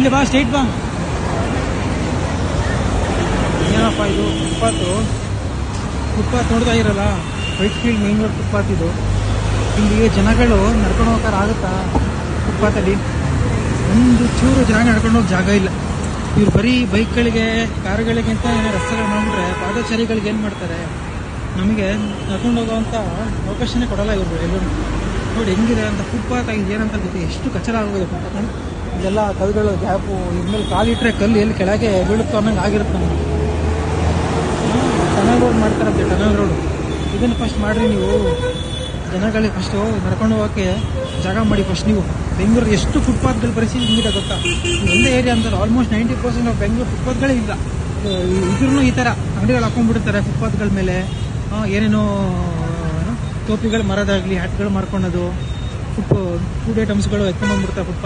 ಇಲ್ಲಿ ಬಾ ಸ್ಟೇಟ್ ಬಾ. ಏನಪ್ಪ ಇದು ಫುಟ್ಪಾತು ಫುಟ್ಪಾತ್ ನೋಡ್ತಾ ಇರಲ್ಲ. White field main road footpath ಇದು. ಇಲ್ಲಿಗೆ ಜನಗಳು ನಡ್ಕೊಂಡು ಹೋಗೋಕ್ಕಾರ ಆಗುತ್ತಾ? ಫುಟ್ಪಾತಲ್ಲಿ ಒಂದು ಚೂರು ಜನ ನಡ್ಕೊಂಡು ಹೋಗಿ ಜಾಗ ಇಲ್ಲ. ಇವ್ರು ಬರೀ ಬೈಕ್ಗಳಿಗೆ, ಕಾರುಗಳಿಗೆ ಅಂತ ಏನೋ ರಸ್ತೆಗಳು ನೋಡಿದ್ರೆ ಪಾದಚಾರಿಗಳಿಗೆ ಏನು ಮಾಡ್ತಾರೆ? ನಮಗೆ ನಡ್ಕೊಂಡು ಹೋಗೋವಂಥ ಅವಕಾಶನೇ ಕೊಡಲ್ಲ ಇವರು ಎಲ್ಲರೂ. ನೋಡಿ ಹೆಂಗಿದೆ ಅಂತ ಫುಟ್ಪಾತ್ ಆಗಿದೆ ಏನಂತ ಗೊತ್ತಿ ಎಷ್ಟು ಫುಟ್ಪಾತ್ ನೋಡಿ ಇದೆಲ್ಲ ಕವಿಗಳು ಗ್ಯಾಪು ಇದ್ಮೇಲೆ ಕಾಲಿಟ್ರೆ ಕಲ್ಲು ಎಲ್ಲಿ ಕೆಳಗೆ ಬೀಳುತ್ತೋ ಅನ್ನಂಗೆ ಆಗಿರುತ್ತೆ ನಮಗೆ. ಟನಲ್ ರೋಡ್ ಮಾಡ್ತಾರಂತೆ ಟನಲ್ ರೋಡ್. ಇದನ್ನು ಫಸ್ಟ್ ಮಾಡಿರಿ ನೀವು. ಜನಗಳಿಗೆ ಫಸ್ಟು ನಡ್ಕೊಂಡು ಹೋಗೋಕ್ಕೆ ಜಾಗ ಮಾಡಿ ಫಸ್ಟ್ ನೀವು. ಬೆಂಗಳೂರು ಎಷ್ಟು ಫುಟ್ಪಾತ್ಗಳು ಪರಿಸ್ಥಿತಿ ಹಿಂಗಿದೆ ಗೊತ್ತಾ? ಒಂದೇ ಏರಿಯಾ ಅಂತಾರೆ almost ninety percent of Bengaluru ಫುಟ್ಪಾತ್ಗಳೇ ಇಲ್ಲ. ಇದ್ರೂ ಈ ಥರ ಅಂಗಡಿಗಳು ಹಾಕೊಂಡ್ಬಿಡ್ತಾರೆ ಫುಟ್ಪಾತ್ಗಳ ಮೇಲೆ. ಏನೇನೋ ಏನು, ಟೋಪಿಗಳು ಮರದಾಗಲಿ ಹ್ಯಾಟ್ಗಳು ಮಾರ್ಕೊಳೋದು ಫುಡ್ ಫುಡ್ ಐಟಮ್ಸ್ಗಳು ಎತ್ಕೊಂಡ್ಬಂದ್ಬಿಡ್ತಾರೆ ಫುಟ್ಪಾತ್